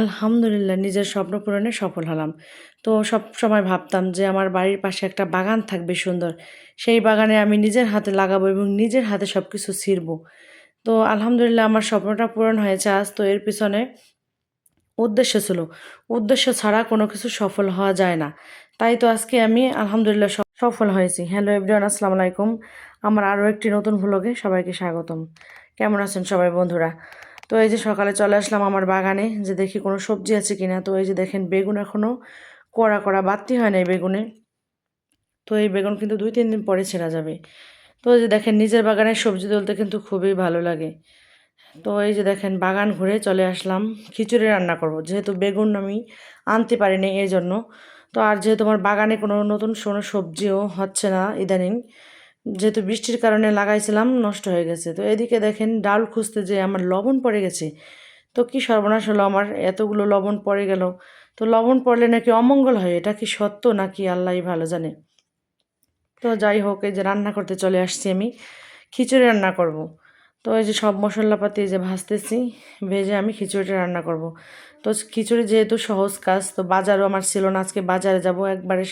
আলহামদুলিল্লাহ নিজের স্বপ্ন পূরণে সফল হলাম। তো সব সময় ভাবতাম যে আমার বাড়ির পাশে একটা বাগান থাকবে সুন্দর। সেই বাগানে আমি নিজের হাতে লাগাবো এবং নিজের হাতে সব কিছু ছিঁড়বো। তো আলহামদুলিল্লাহ আমার স্বপ্নটা পূরণ হয়েছে আজ। তো এর পিছনে উদ্দেশ্য ছিল। উদ্দেশ্য ছাড়া কোনো কিছু সফল হওয়া যায় না। তাই তো আজকে আমি আলহামদুলিল্লাহ সফল হয়েছি। হ্যালো এভরিওয়ান, আসসালামু আলাইকুম। আমার আরও একটি নতুন ভ্লগে সবাইকে স্বাগতম। কেমন আছেন সবাই বন্ধুরা? তো এই যে সকালে চলে আসলাম আমার বাগানে, যে দেখি কোনো সবজি আছে কিনা। তো এই যে দেখেন বেগুন এখনও কড়া কড়া বাড়তি হয় না এই বেগুনে। তো এই বেগুন কিন্তু দুই তিন দিন পরে ছেঁড়া যাবে। তো এই যে দেখেন নিজের বাগানের সবজি তুলতে কিন্তু খুবই ভালো লাগে। তো এই যে দেখেন বাগান ঘুরে চলে আসলাম, খিচুড়ি রান্না করব। যেহেতু বেগুন আমি আনতে পারিনি এই জন্য তো আর যেহেতু আমার বাগানে কোনো নতুন কোনো সবজিও হচ্ছে না ইদানিং যেহেতু বৃষ্টির কারণে লাগাইছিলাম, নষ্ট হয়ে গেছে। তো এদিকে দেখেন ডাল খুঁজতে যে আমার লবণ পড়ে গেছে। তো কি সর্বনাশ হলো আমার, এতগুলো লবণ পড়ে গেল। তো লবণ পড়লে নাকি অমঙ্গল হয়, এটা কি সত্য নাকি আল্লাহই ভালো জানে? তো যাই হোক, এই যে রান্না করতে চলে আসছি আমি, খিচুড়ি রান্না করব। তো এই যে সব মশলাপাতি যে ভাজতেছি, ভেজে আমি খিচুড়িটা রান্না করব। তো খিচুড়ি যেহেতু সহজ কাজ, তো বাজারও আমার ছিল না, আজকে বাজারে যাব, একবারে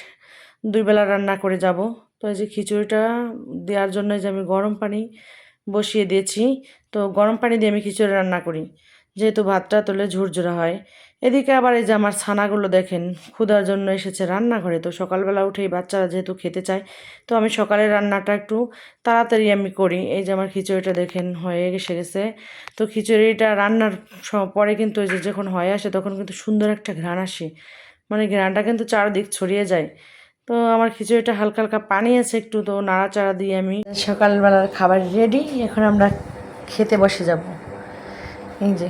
দুই বেলা রান্না করে যাব। তো এই যে খিচুড়িটা দেওয়ার জন্য যে আমি গরম পানি বসিয়ে দিয়েছি, তো গরম পানি দিয়ে আমি খিচুড়ি রান্না করি। যেহেতু ভাতটা তোলে ঝুরঝুরা হয়। এদিকে আবার এই যে আমার ছানাগুলো দেখেন, ক্ষুধার জন্য এসেছে রান্নাঘরে। তো সকালবেলা উঠেই বাচ্চারা যেহেতু খেতে চায়, তো আমি সকালের রান্নাটা একটু তাড়াতাড়ি আমি করি। এই যে আমার খিচুড়িটা দেখেন হয়ে এসে গেছে। তো খিচুড়িটা রান্নার পরে কিন্তু ওই যে যখন হয়ে আসে তখন কিন্তু সুন্দর একটা ঘ্রাণ আসে। মানে ঘ্রাণটা কিন্তু চারদিক ছড়িয়ে যায়। তো আমার খিচুড়িটা হালকা হালকা পানি আছে, একটু তো নাড়াচাড়া দিয়ে আমি। সকালবেলার খাবার রেডি এখন আমরা খেতে বসে যাব। এই যে।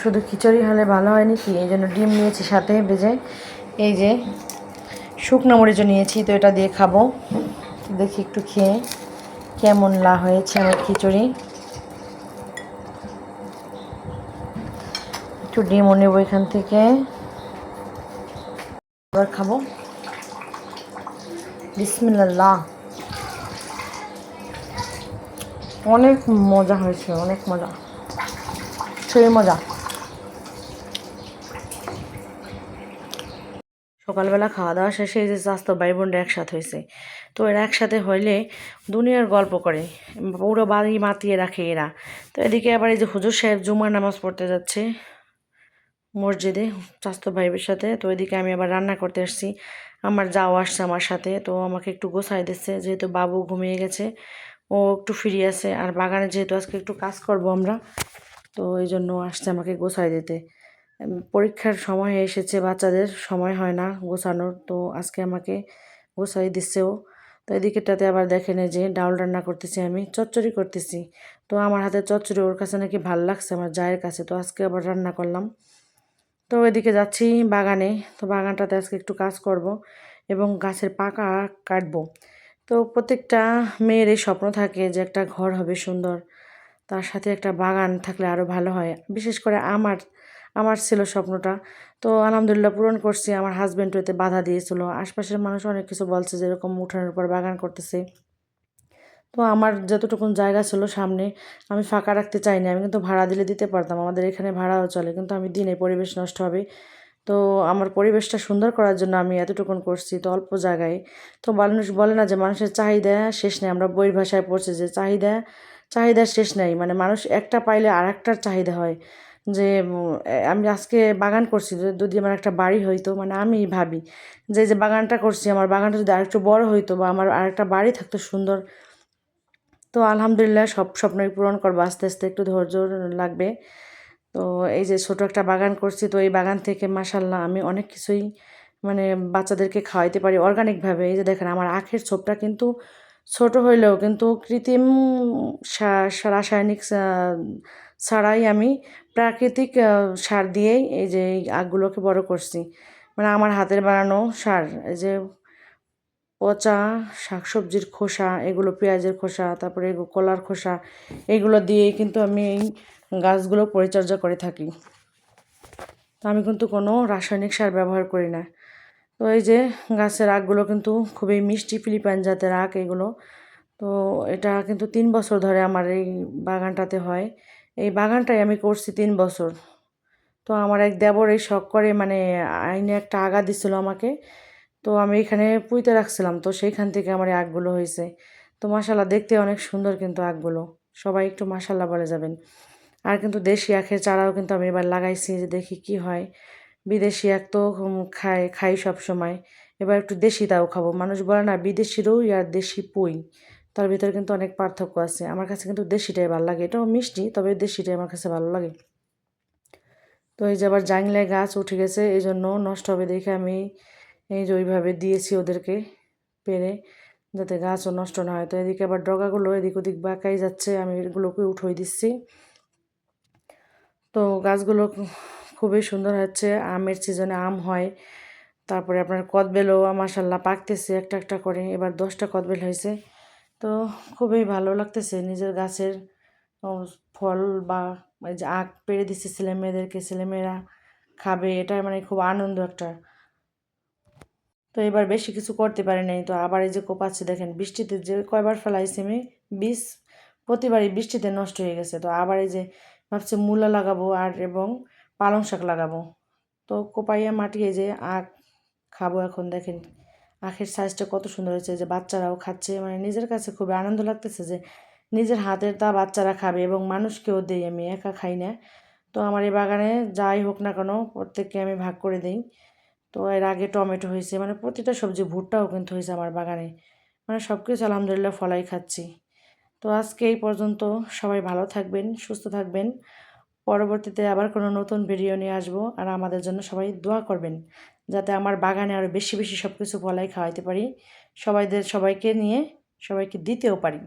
শুধু খিচুড়ি হলে ভালো হয়নি কি, এই জন্য ডিম নিয়েছি সাথে ভেজে। এই যে, শুকনো মরিচও নিয়েছি, তো এটা দিয়ে খাব। দেখি একটু খেয়ে কেমন লা হয়েছে আমার খিচুড়ি। একটু ডিমও নেব এখান থেকে। আবার খাব। বিসমিল্লাহ। অনেক মজা হয়েছে, অনেক মজা। সেই মজা। সকালবেলা খাওয়া দাওয়া শেষে এই যে স্বাস্থ্য ভাই বোনরা একসাথে হয়েছে। তো এরা একসাথে হইলে দুনিয়ার গল্প করে, পুরো বাড়ি মাতিয়ে রাখে এরা। তো এদিকে আবার এই যে হুজুর সাহেব জুমার নামাজ পড়তে যাচ্ছে। মসজিদে স্বাস্থ্য ভাইবের সাথে। তো এদিকে আমি আবার রান্না করতে আসছি। আমার যাও আসছে আমার সাথে। তো আমাকে একটু গোছাই দিচ্ছে। যেহেতু বাবু ঘুমিয়ে গেছে, ও একটু ফিরে আছে। আর বাগানে যেহেতু আজকে একটু কাজ করব আমরা, তো এই জন্য আসছে আমাকে গোছাই দিতে। পরীক্ষার সময় এসেছে বাচ্চাদের, সময় হয় না গোছানোর। তো আজকে আমাকে গোছাই দিচ্ছে ও। তো এদিকেটাতে আবার দেখেন যে ডাউল রান্না করতেছি আমি, চচ্চড়ি করতেছি। তো আমার হাতে চচ্চড়ি, ওর কাছে নাকি ভালো লাগছে আমার জায়ের কাছে। তো আজকে আবার রান্না করলাম। তো এদিকে যাচ্ছি বাগানে। তো বাগানটাতে আজকে একটু কাজ করব এবং গাছের পাকা কাটবো। তো প্রত্যেকটা মেয়ের এই স্বপ্ন থাকে যে একটা ঘর হবে সুন্দর। তার সাথে একটা বাগান থাকলে আরও ভালো হয়। বিশেষ করে আমার আমার ছিল স্বপ্নটা। তো আলহামদুলিল্লাহ পূরণ করছি। আমার হাজব্যান্ড এতে বাধা দিয়েছিল। আশপাশের মানুষ অনেক কিছু বলছে যে এরকম উঠানোর পর বাগান করতেছে। তো আমার যতটুকুন জায়গা ছিল সামনে, আমি ফাঁকা রাখতে চাইনি। আমি কিন্তু ভাড়া দিলে দিতে পারতাম, আমাদের এখানে ভাড়াও চলে, কিন্তু আমি দিনে পরিবেশ নষ্ট হবে। তো আমার পরিবেশটা সুন্দর করার জন্য আমি এতটুকুন করছি, তো অল্প জায়গায়। তো মানুষ বলে না যে মানুষের চাহিদা শেষ নেই, আমরা বইয়ের ভাষায় পড়ছি যে চাহিদা চাহিদা শেষ নেই। মানে মানুষ একটা পাইলে আর একটার চাহিদা হয়। যে আমি আজকে বাগান করছি, যদি আমার একটা বাড়ি হইতো মানে আমি ভাবি যে যে বাগানটা করছি, আমার বাগানটা যদি আরেকটু বড় হইতো বা আমার আরেকটা বাড়ি থাকতো সুন্দর তো আলহামদুলিল্লাহ সব স্বপ্নই পূরণ করব। আস্তে আস্তে একটু ধৈর্য লাগবে। তো এই যে ছোটো একটা বাগান করছি, তো এই বাগান থেকে মাসাল্লাহ আমি অনেক কিছুই মানে বাচ্চাদেরকে খাওয়াইতে পারি অর্গানিকভাবে এই যে দেখেন আমার আখের ছোপটা কিন্তু ছোট হইলেও কিন্তু কৃত্রিম রাসায়নিক ছাড়াই আমি প্রাকৃতিক সার দিয়েই এই যে এই আখগুলোকে বড় করছি। মানে আমার হাতের বানানো সার, এই যে পচা, শাকসবজির খোসা, এগুলো পেঁয়াজের খোসা, তারপরে কলার খোসা, এগুলো দিয়েই কিন্তু আমি এই গাছগুলো পরিচর্যা করে থাকি। তো আমি কিন্তু কোনো রাসায়নিক সার ব্যবহার করি না। তো এই যে গাছের আখগুলো কিন্তু খুবই মিষ্টি ফিলিপাইন জাতের আখ এগুলো। তো এটা কিন্তু তিন বছর ধরে আমার এই বাগানটাতে হয়। এই বাগানটাই আমি করছি তিন বছর। তো আমার এক দেবর এই শখ করে মানে আইনে একটা আগা দিছিল আমাকে। তো আমি এখানে পুঁতে রাখছিলাম। তো সেইখান থেকে আমার আগগুলো হয়েছে। তো মাসাল্লাহ দেখতে অনেক সুন্দর কিন্তু আগগুলো। সবাই একটু মাসাল্লাহ বলে যাবেন। আর কিন্তু দেশি আখের চারাও কিন্তু আমি এবার লাগাইছি যে দেখি কি হয়। বিদেশি আখ তো খাই খাই সব সময়। এবার একটু দেশি তাও খাব। মানুষ বলে না বিদেশি রুই আর দেশি পুঁই। তার ভিতরে কিন্তু অনেক পার্থক্য আছে। আমার কাছে কিন্তু দেশিটাই ভালো লাগে। এটাও মিষ্টি, তবে দেশিটাই আমার কাছে ভালো লাগে। তো এই যে আবার জাংলায় গাছ উঠে গেছে এই জন্য নষ্ট হবে দেখে আমি এই যে ওইভাবে দিয়েছি ওদেরকে পেরে যাতে গাছও নষ্ট না হয়। তো এদিকে আবার ডগাগুলো এদিক ওদিক বাঁকাই যাচ্ছে, আমি এগুলোকে উঠোই দিচ্ছি। তো গাছগুলো খুবই সুন্দর হচ্ছে, আমের সিজনে আম হয়। তারপরে আপনার কদবেলও মাসাল্লাহ পাকতেছে একটা একটা করে, এবার দশটা কদবেল হয়েছে। তো খুবই ভালো লাগতেছে নিজের গাছের ফল বা আখ পেড়ে দিচ্ছে ছেলে মেয়েদেরকে ছেলেমেয়েরা খাবে, এটা মানে খুব আনন্দ একটা। তো এবার বেশি কিছু করতে পারি নাই। তো আবার এই যে কোপাচ্ছে দেখেন, বৃষ্টিতে যে কয়বার ফেলাইছি আমি, বীজ প্রতিবারই বৃষ্টিতে নষ্ট হয়ে গেছে। তো আবার এই যে ভাবছি মূলা লাগাবো আর এবং পালং শাক লাগাবো। তো কোপাইয়া মাটি এই যে আখ খাব এখন দেখেন, আখের সাইজটা কত সুন্দর হয়েছে। যে বাচ্চারাও খাচ্ছে মানে নিজের কাছে খুবই আনন্দ লাগতেছে যে নিজের হাতের তা বাচ্চারা খাবে এবং মানুষকেও দেই আমি, একা খাই না। তো আমার এই বাগানে যাই হোক না কেন, প্রত্যেককে আমি ভাগ করে দিই। তো এর আগে টমেটো হয়েছে মানে প্রতিটা সবজি, ভুট্টাও কিন্তু হয়েছে আমার বাগানে। মানে সব কিছু আলহামদুলিল্লাহ ফলাই খাচ্ছি। তো আজকে এই পর্যন্ত সবাই ভালো থাকবেন, সুস্থ থাকবেন। পরবর্তীতে আবার কোনো নতুন ভিডিও নিয়ে আসব আর আমাদের জন্য সবাই দোয়া করবেন, যাতে আমার বাগানে আরও বেশি বেশি সব কিছু ফলাই খাওয়াইতে পারি। সবাইদের, সবাইকে নিয়ে সবাইকে দিতেও পারি।